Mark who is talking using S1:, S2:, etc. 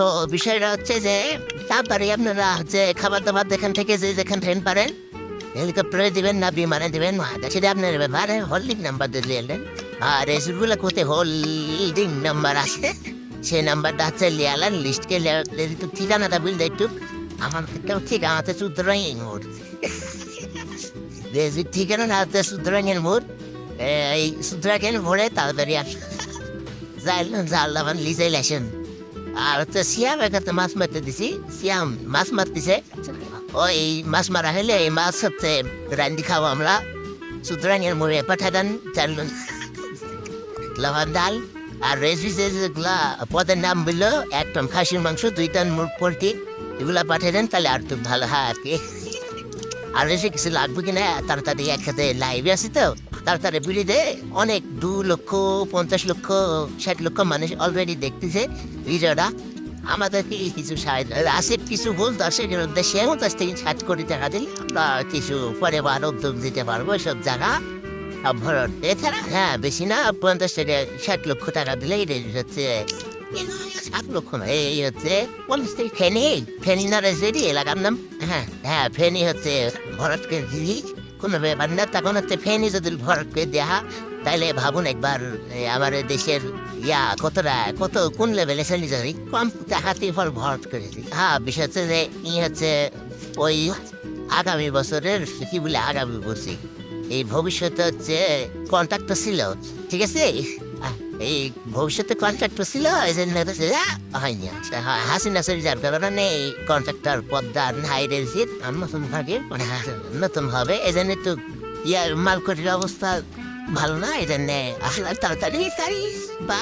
S1: তো বিষয়টা হচ্ছে যে, তারপরে আপনারা হচ্ছে খাবার দাবার যেখান থেকে যে যেখান থেকে পারেন হেলিকপ্টারে দিবেন না, বিমানে দিবেন সেটা আপনার ব্যাপারে। হোল্ডিং নাম্বার দিলে এলেন। আর রেসুরগুলো কোথায়? হোল্ডিং নাম্বার আছে। সেই নাম্বারটা হচ্ছে লিয়ালান লিস্টকে ঠিকানাটা বুঝলে একটু। আমার ক্ষেত্রেও ঠিকানাতে সুতরাং মোড়। যে ঠিকানা হচ্ছে সুতরাংয়ের মোড় এই সুতরাংয়ের মোড়ে তাড়াতাড়ি আস যাইলেন জাল্লামান লিজাইল আসেন। আর হচ্ছে সিয়াম একাতে মাছ মারতে দিছি সিয়াম মাছ মারতেছে ওই মাছ মারা হলে এই মাছ হচ্ছে রান্দি খাব আমরা সুতরাং এর মোড়ে পাঠা দেন চাল লবণ ডাল আর রেসিপি যেগুলা পদের নাম বলল এক খাসির মাংস দুই টন মুরগ পোলট্রি এগুলা পাঠিয়ে দেন তাহলে আর তো ভালো হয় আর কি আর বেশি কিছু লাগবে কিনা, তাড়াতাড়ি একসাথে লাইভে আছি তো। তারা তাড়াতাড়ি বিড়িতে অনেক দু লক্ষ, পঞ্চাশ লক্ষ, ষাট লক্ষ মানুষ অলরেডি দেখতেছে ভিডিওটা আমাদের কি কিছু আছে কিছু বলতে আসে উদ্দেশ্যে কাছ থেকে ষাট কোটি টাকা দিলে আমরা কিছু পরে বার উদ্যোগ দিতে পারব সব জায়গা। ভরট এছাড়া হ্যাঁ বেশি না, পঞ্চাশ ষাট লক্ষ টাকা দিলে এটা হচ্ছে। সাত লক্ষ না, এই হচ্ছে পঞ্চাশ থেকে ফেনি ফেনি না রেসিডি এলাকার নাম। হ্যাঁ হ্যাঁ ফেনি হচ্ছে ভরত করে দিলি। কোনো ব্যাপার না, তখন হচ্ছে ফেনি যদি ভরত করে দেওয়া তাইলে ভাবুন একবার আমার দেশের, ইয়া, কতটা, কত, কোন লেভেলে যাবে কম টাকাতে ফল ভরত করেছি হ্যাঁ বিষয় হচ্ছে যে, ই হচ্ছে ওই আগামী বছরের, কি বলে, আগামী বছর এই ভবিষ্যতে হচ্ছে কন্ট্রাক্ট ছিল, ঠিক আছে? এই ভবিষ্যতে কন্ট্রাক্টর ছিল এই জন্য হয়নি। আচ্ছা, হ্যাঁ, হাসিনা সরি যার কারণে এই কন্ট্রাক্টর পদ্মার হাই রেলসিট নতুন ভাগে মানে হ্যাঁ, নতুন হবে। এই জন্য তো ইয়ার মালকটির অবস্থা ভালো না এই জন্য আসলে তাড়াতাড়ি তারিখ বা